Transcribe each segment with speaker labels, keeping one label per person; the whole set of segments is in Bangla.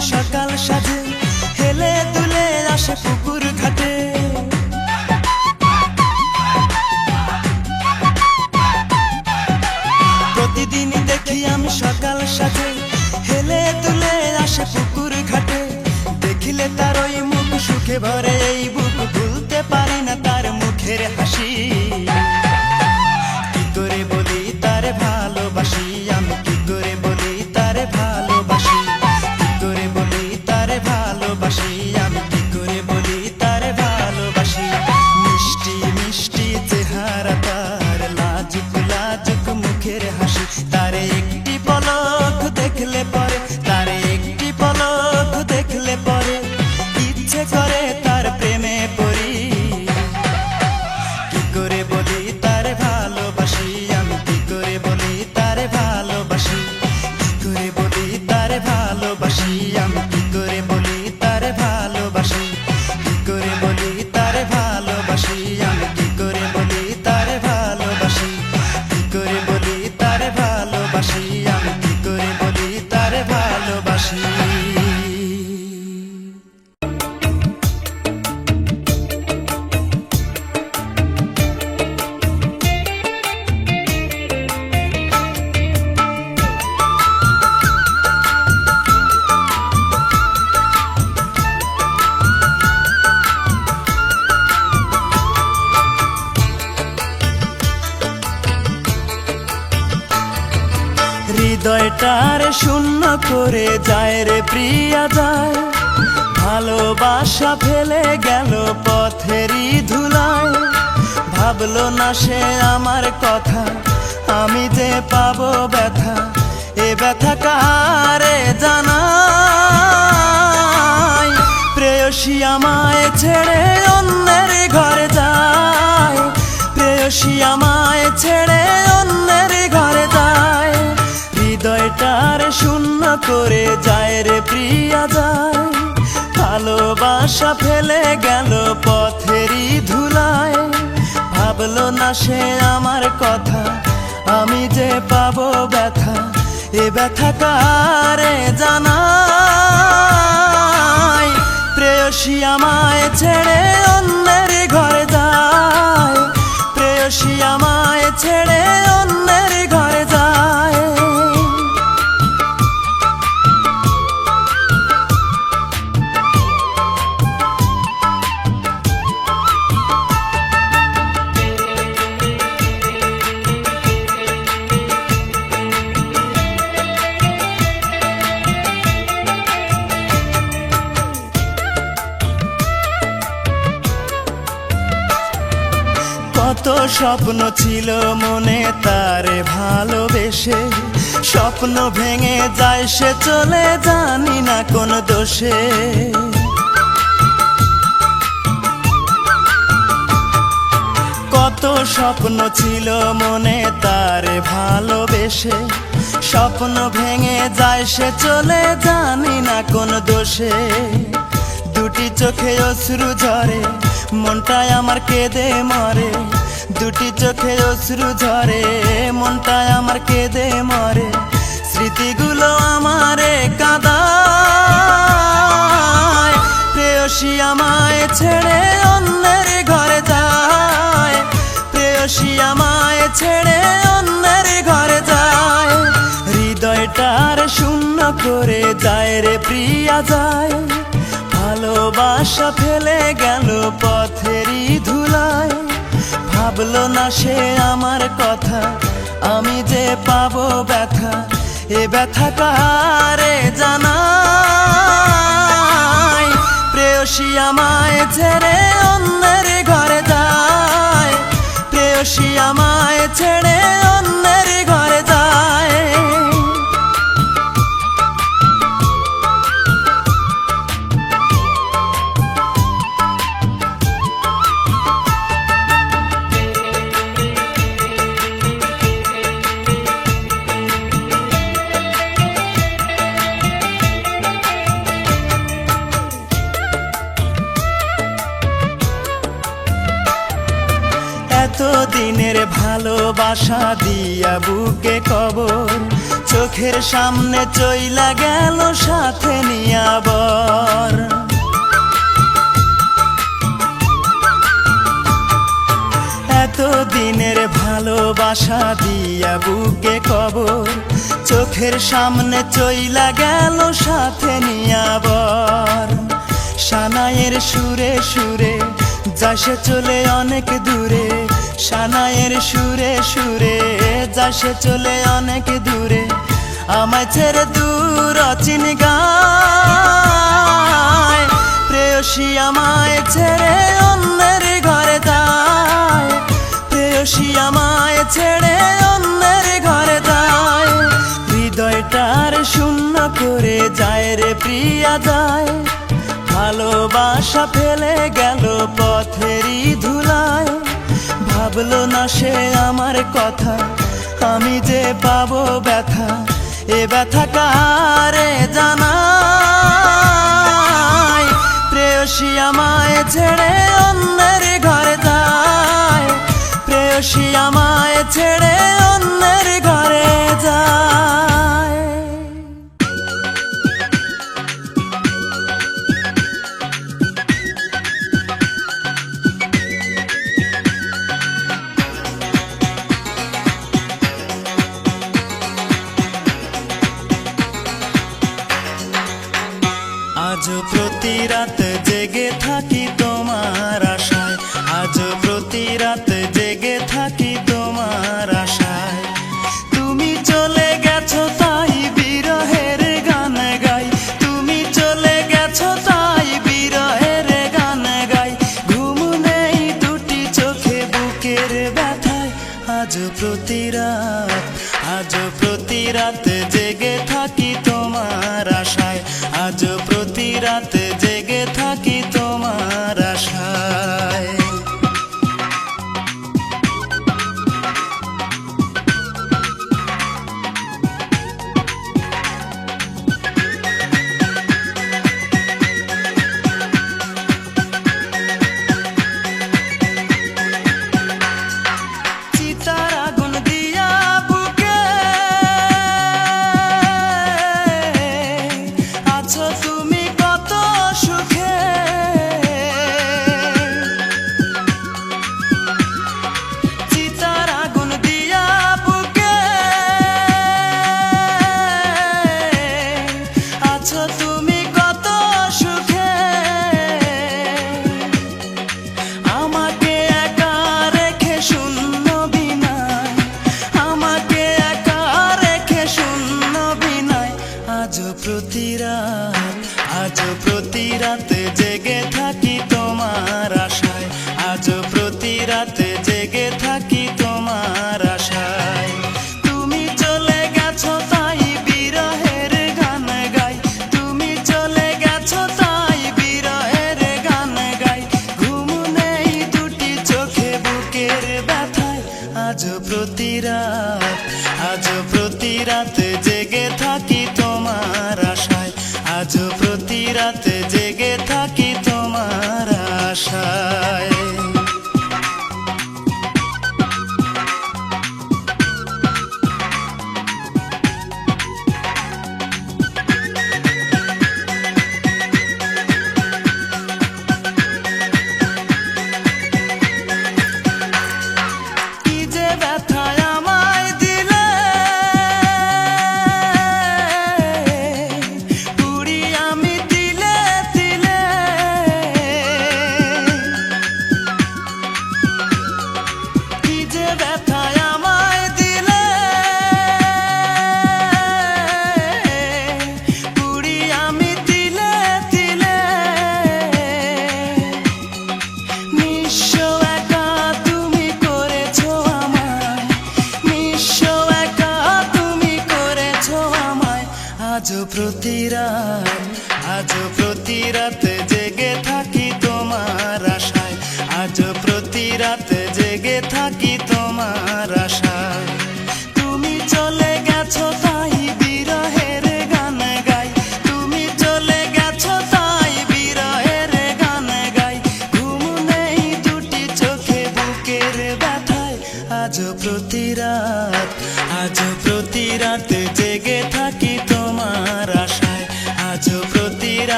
Speaker 1: সকাল সাজ দিয়া যায়। ভালোবাসা ফেলে গেল পথেরই ধুলায়। ভাবলো না সে আমার কথা, আমি যে পাবো ব্যথা, এ ব্যথা কারে জানাই প্রেয়সী আমায় ছেড়ে অন্যের ঘরে যায়। প্রেয়সী আমায় ছেড়ে অন্যের ঘরে যায়। হৃদয়টার শূন্য করে যায় রে প্রিয়া যায়। ভালোবাসা ফেলে গেল পথেরই ধুলায়। ভাবলো না সে আমার কথা, আমি যে পাবো ব্যথা, এ ব্যথা কারে জানাই প্রেয়সী আমায় ছেড়ে অন্যের ঘরে যায়। প্রেয়সী আমায় ছেড়ে অন্যের ঘরে যায়। ছিল মনে তারে ভালোবেসে। স্বপ্ন ভেঙে যায়, সে চলে জানি না কোন দোষে। কত স্বপ্ন ছিল মনে তারে ভালোবেসে। স্বপ্ন ভেঙে যায়, সে চলে জানি না কোন দোষে। দুটি চোখে অশ্রু ঝরে মনটায় আমার কেঁদে মরে। দুটি চোখে অশ্রু ঝরে মনটায় আমার কেঁদে মরে। স্মৃতিগুলো আমারে কাদায়। প্রেয়সী আমায় ছেড়ে অন্যের ঘরে যায়। প্রেয়সী আমায় ছেড়ে অন্যের ঘরে যায়। হৃদয়টার শূন্য করে যায় রে প্রিয়া, যায়। ভালোবাসা ফেলে গেল পথেরই ধুলায়। ভাবলো না সে আমার কথা। আমি যে পাবো ব্যথা, এ ব্যথা কারে জানাই প্রেয়সী আমায় ছেড়ে অন্যের ঘরে যায়। প্রেয়সী আমায় ছেড়ে অন্যের ভালোবাসা দিয়া বুকে কবর, চোখের সামনে চইলা গেল সাথে নিয়াবর দিনের ভালোবাসা দিয়া বুকে কবর, চোখের সামনে চইলা গেল সাথে নিয়াবর সানায়ের সুরে সুরে যাসে চলে অনেক দূরে সানায়ের সুরে সুরে যাসে চলে অনেক দূরে। আমায় ছেড়ে দূর অচিন গায়, প্রেয়সী আমায় ছেড়ে অন্যের ঘরে যায়। প্রেয়সী আমায় ছেড়ে অন্যের ঘরে যায়। হৃদয়টার শূন্য করে যায় রে প্রিয়া, যায়। ভালোবাসা ফেলে গেল পথেরই ধুলায়। ভাবলো না সে আমার কথা। আমি যে পাবো ব্যথা, এ ব্যথা কারে জানাই। প্রেয়সী আমায় ছেড়ে অন্যের ঘরে যায়। প্রেয়সী আমায় ছেড়ে অন্যের ঘরে যায়। রাত জেগে থাকি তোমার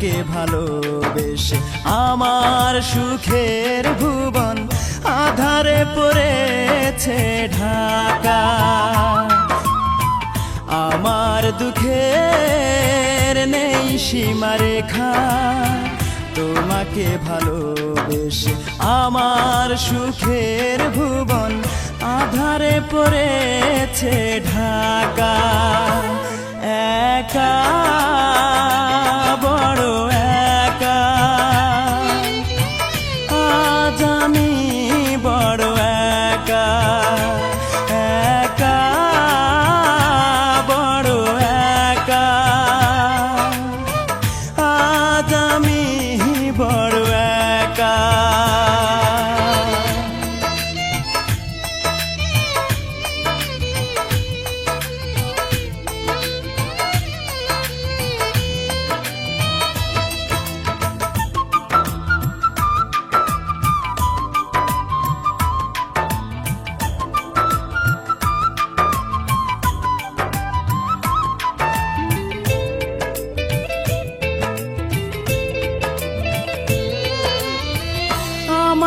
Speaker 1: তোমাকে ভালোবেসে আমার সুখের ভুবন আধারে পড়েছে ঢাকা। আমার দুঃখের নেই সীমারেখা, তোমাকে ভালোবেসে আমার সুখের ভুবন আধারে পড়েছে ঢাকা। একা বড়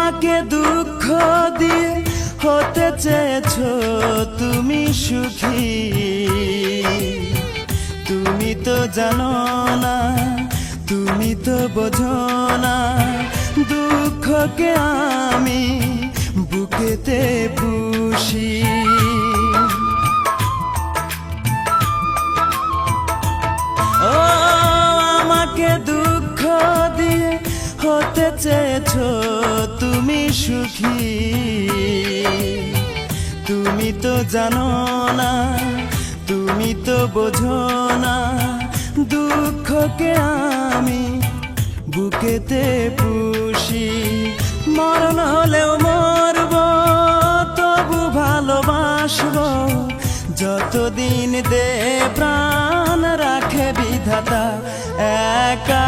Speaker 1: আমাকে দুঃখ দিয়ে হতে চেয়েছো, তুমি সুখী। তুমি তো জানো না, তুমি তো বোঝো না দুঃখকে আমি বুকেতে পুষি। ও, আমাকে দুঃখ দিয়ে হতে চেয়েছো সুখী। তুমি তো জানো না, তুমি তো বোঝো না দুঃখকে আমি বুকেতে পুষি। মরণ হলেও মরব, তবু ভালোবাসবো। যতদিন দে প্রাণ রাখে বিধাতা, একা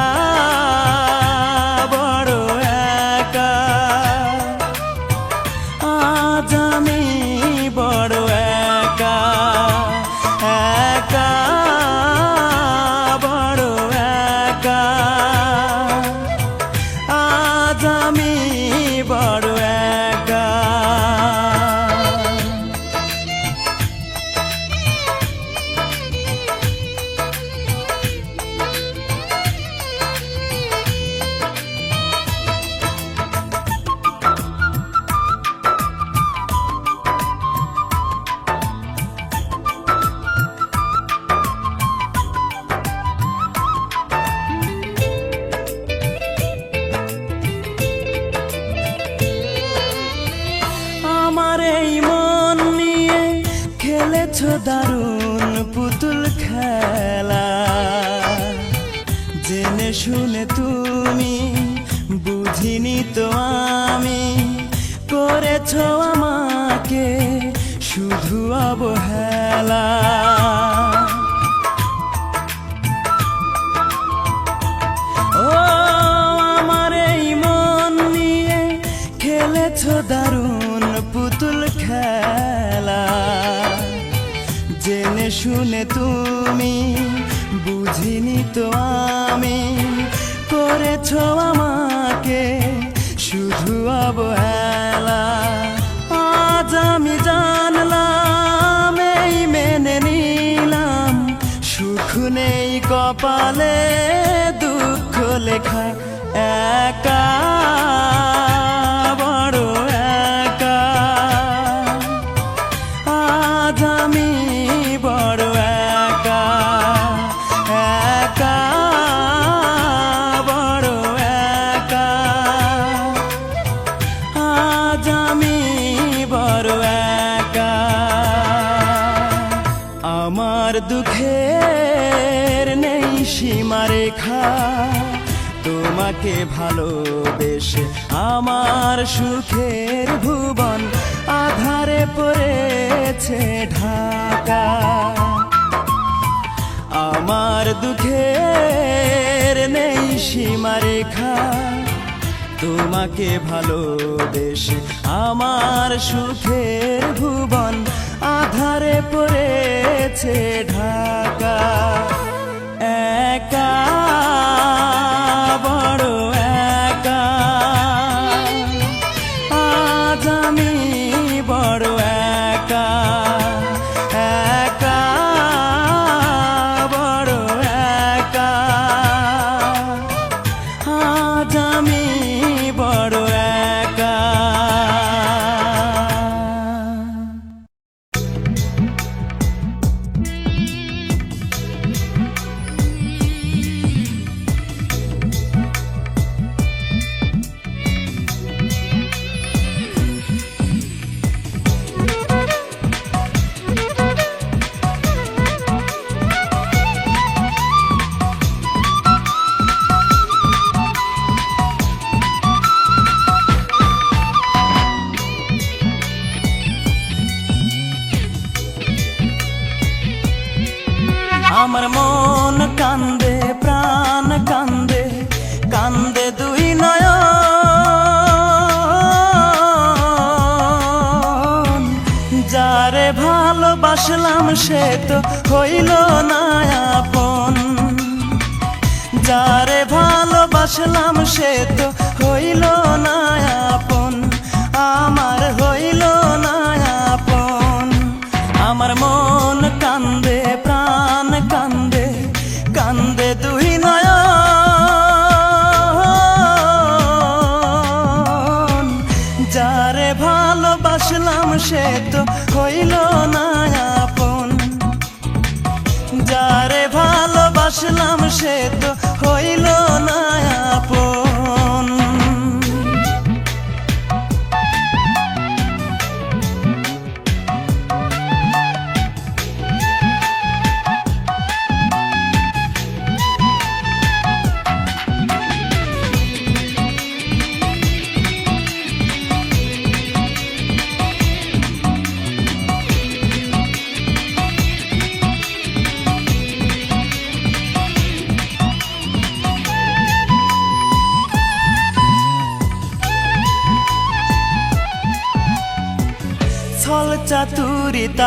Speaker 1: দারুণ পুতুল খেলা। জেনে শুনে তুমি বুঝিনি তো আমি। করেছ আমাকে শুধু অবহেলা। তো আমি করেছ আমাকে শুধু অবহেলা। আজ আমি জানলাম, এই মেনে নিলাম। সুখ নেই কপালে, দুঃখ লেখা একা। ভালোবেসে আমার সুখের ভুবন আধারে পড়েছে ঢাকা। আমার দুঃখের নেই সীমা রেখা তোমাকে ভালোবেসে আমার সুখের ভুবন আধারে পড়েছে ঢাকা। একা আমার মন কান্দে, প্রাণ কান্দে কান্দে দুই নয়ন। যারে ভালোবাসলাম সে তো হইল না আপন। যারে ভালোবাসলাম সে তো হইল না ভালোবাসলাম সে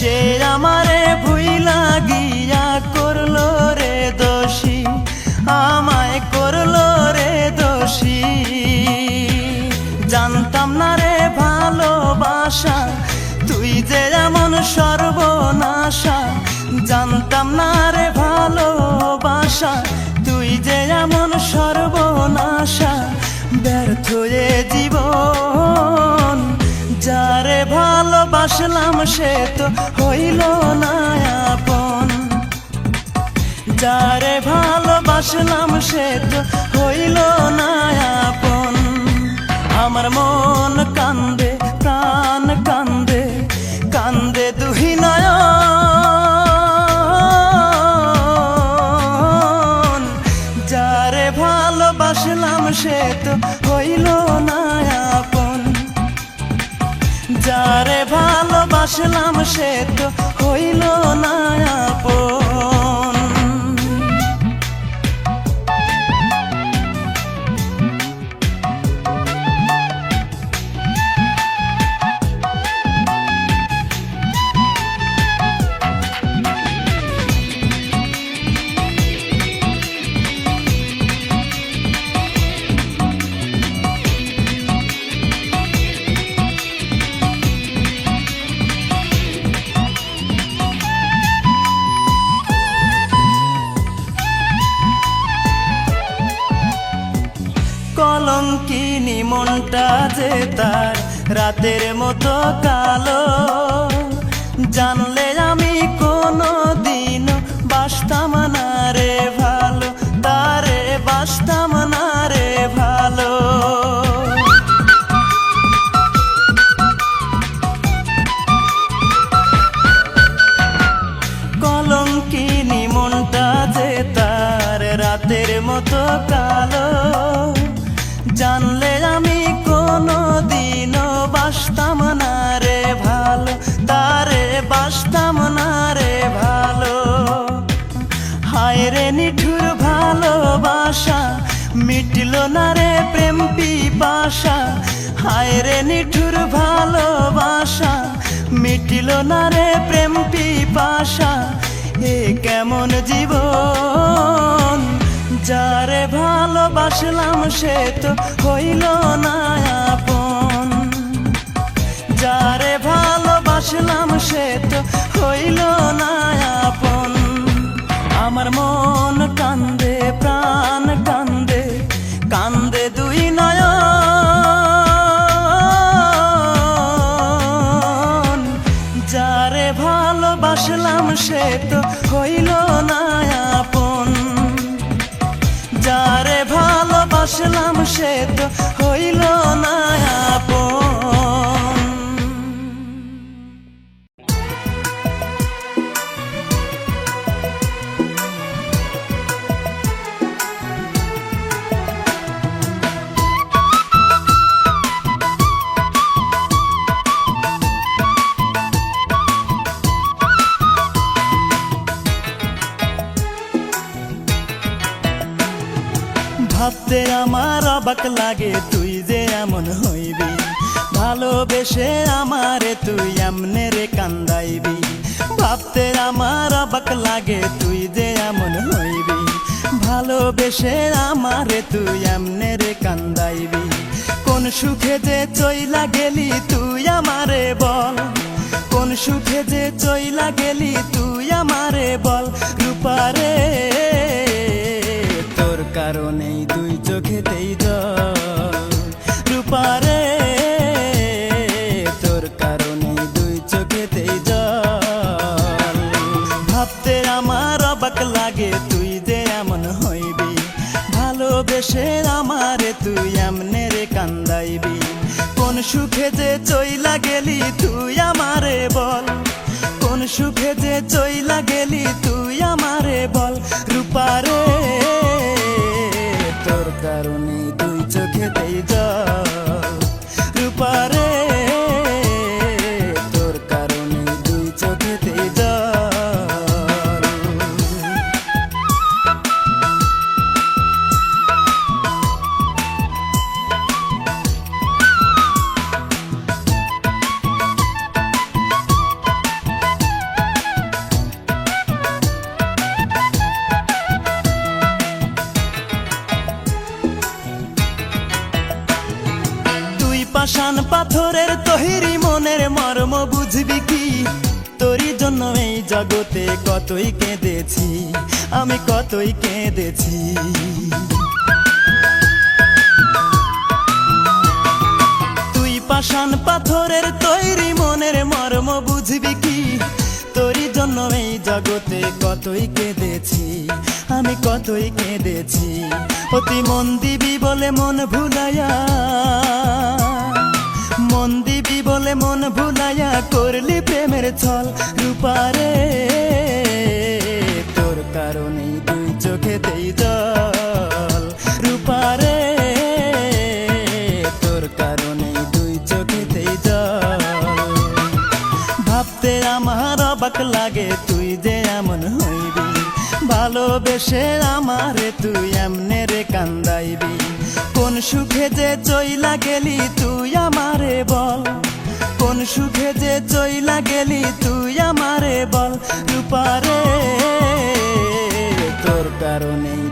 Speaker 1: সে আমারে ভুই লাগিয়া করল রে দোষী, আমায় করল রে দোষী। জানতাম না রে ভালোবাসা, তুই যে এমন সর্বনাশা। জানতাম না রে ভালোবাসা, তুই যে এমন সর্বনাশা। ব্যর্থ জীবন যারে ভালোবাসলাম সে তো হইল না আপন। যারে ভালোবাসলাম সে তো হইল না আপন। আমার মন কান্দে, প্রাণ কান্দে কান্দে দুহি নয়ন। যারে ভালোবাসলাম সে তো হইল না যারে ভালোবাসলাম সে তো হইল না আপন। রাতের মতো কালো। জানলে পিপাসা হায় রে নিঠুর ভালোবাসা, মিটিল না রে প্রেম পিপাসা, এ কেমন জীবন? যারে ভালোবাসলাম সে তো হইল না ভালোবাসলাম ভাবতে আমার অবাক লাগে, তুই যে এমন হইবি। ভালোবেসে আমারে তুই এমনে রে কান্দাইবি। ভাবতে আমার অবাক লাগে, তুই যে এমন হইবি। ভালোবেসে আমারে তুই এমনে রে কান্দাইবি। কোন সুখে যে চইলা গেলি, তুই আমারে বল। কোন সুখে যে চইলা গেলি, তুই আমারে বল। রূপারে কারণেই দুই চোখেতেই জল। রূপারে তোর কারণেই দুই চোখেতেই জল। ভাবতে আমার অবাক লাগে, তুই যে এমন হইবি। ভালোবেসে আমারে তুই এমনে রে কান্দাইবি। কোন সুখে যে চইলা গেলি, তুই আমারে বল। কোন সুখে যে চইলা গেলি, তুই আমারে বল। রূপারে কারণে দুই চোখেতেই জল পাথরের তৈরি মনের মর্ম বুঝবি কি? তোরই জন্য এই জগতে কতই কেঁদেছি, আমি কতই কেঁদেছি? অতি মন দিবি বলে মন ভুলাইয়া মন দিবি বলে মন ভুলাইয়া করলি প্রেমের ছল রূপারে। তোর কারণেই দুই চোখেতেই জল। ভালোবেসে আমারে তুই এমনে রে কান্দাইবি। কোন সুখে যে চইলা গেলি তুই আমারে বল। কোন সুখে যে চইলা গেলি তুই আমারে বল। রূপারে তোর কারণেই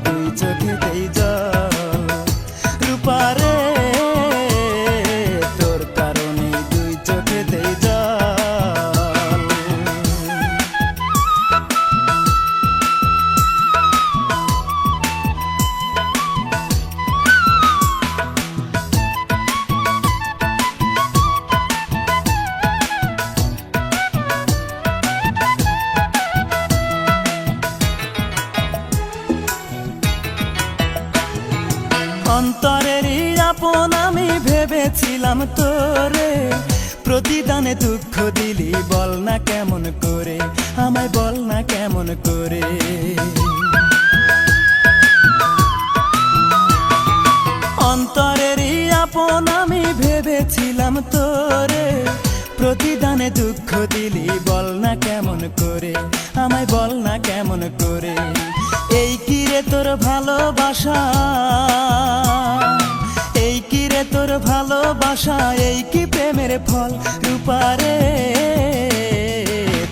Speaker 1: কেমন করে, এই কিরে তোর ভালোবাসা? এই কিরে তোর ভালোবাসা? এই কি প্রেমের ফল রূপারে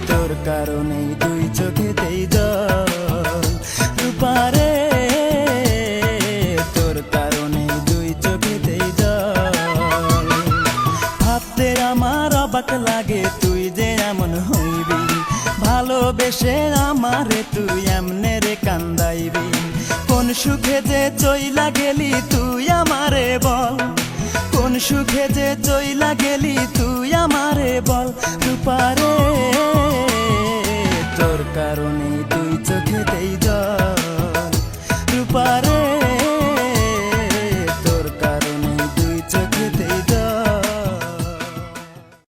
Speaker 1: তোর কারণে দুই চোখেতেই জল বসে আমারে তুই এমনে রে কান্দাইবি। কোন সুখে যে চইলা গেলি তুই আমারে বল। কোন সুখে যে চইলা গেলি তুই আমারে বল। রূপার